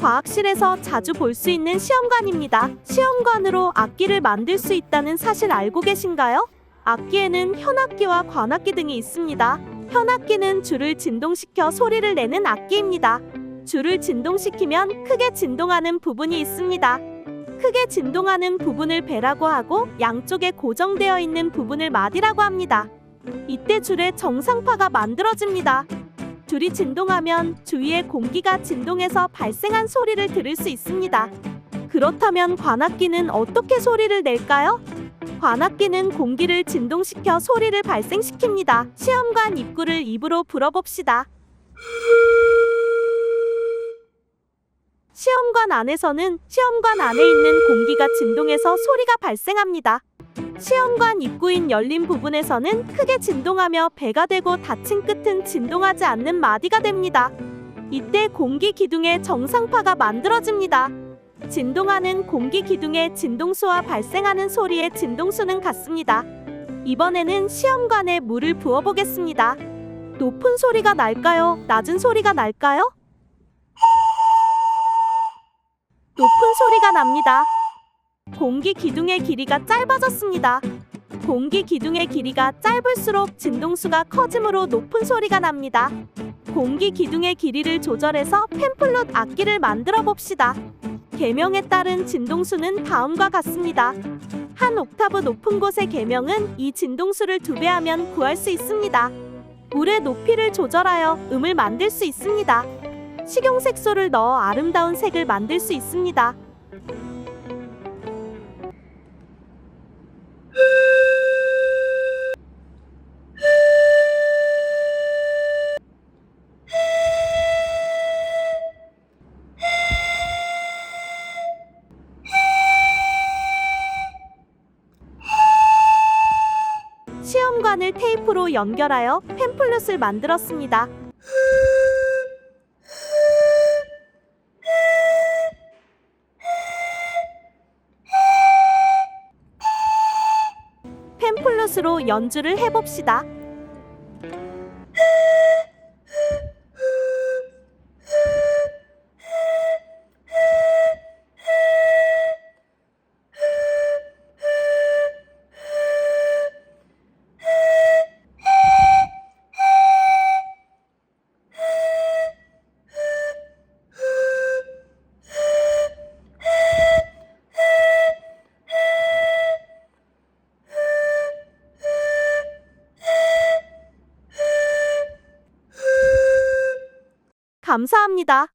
과학실에서 자주 볼 수 있는 시험관입니다. 시험관으로 악기를 만들 수 있다는 사실 알고 계신가요? 악기에는 현악기와 관악기 등이 있습니다. 현악기는 줄을 진동시켜 소리를 내는 악기입니다. 줄을 진동시키면 크게 진동하는 부분이 있습니다. 크게 진동하는 부분을 배라고 하고 양쪽에 고정되어 있는 부분을 마디라고 합니다. 이때 줄에 정상파가 만들어집니다. 줄이 진동하면 주위의 공기가 진동해서 발생한 소리를 들을 수 있습니다. 그렇다면 관악기는 어떻게 소리를 낼까요? 관악기는 공기를 진동시켜 소리를 발생시킵니다. 시험관 입구를 입으로 불어봅시다. 시험관 안에서는 시험관 안에 있는 공기가 진동해서 소리가 발생합니다. 시험관 입구인 열린 부분에서는 크게 진동하며 배가 되고 닫힌 끝은 진동하지 않는 마디가 됩니다. 이때 공기 기둥에 정상파가 만들어집니다. 진동하는 공기 기둥의 진동수와 발생하는 소리의 진동수는 같습니다. 이번에는 시험관에 물을 부어보겠습니다. 높은 소리가 날까요? 낮은 소리가 날까요? 높은 소리가 납니다. 공기 기둥의 길이가 짧아졌습니다. 공기 기둥의 길이가 짧을수록 진동수가 커지므로 높은 소리가 납니다. 공기 기둥의 길이를 조절해서 펜플룻 악기를 만들어 봅시다. 계명에 따른 진동수는 다음과 같습니다. 한 옥타브 높은 곳의 계명은 이 진동수를 두 배 하면 구할 수 있습니다. 물의 높이를 조절하여 음을 만들 수 있습니다. 식용색소를 넣어 아름다운 색을 만들 수 있습니다. 시험관을 테이프로 연결하여 팸플릿을 만들었습니다. 팸플릿으로 연주를 해봅시다. 감사합니다.